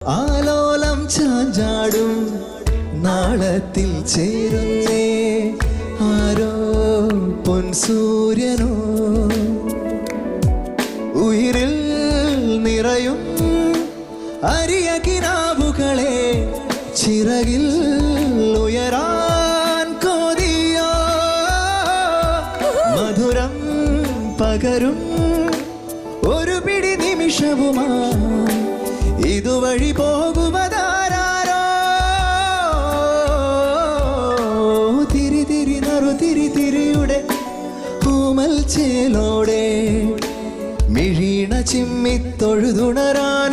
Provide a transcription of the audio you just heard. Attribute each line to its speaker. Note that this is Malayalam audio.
Speaker 1: ആലോലം ചാഞ്ചാടും നാളത്തിൽ ചേരുന്നേ ആരോ പൊൻസൂര്യനോ ഉയിരിൽ നിറയും അരിയ കിനാവുകളെ ചിറകിൽ ഉയരാൻ കോതിയോ? മധുരം പകരും ഒരു പിടി നിമിഷവുമാ ഇതുവഴി പോകുവതാരോ തിരി തിരി നറു തിരി തിരിയുടെ ഊമൽ ചേലോടെ മിഴീണ ചിമ്മിത്തൊഴുതുണരാൻ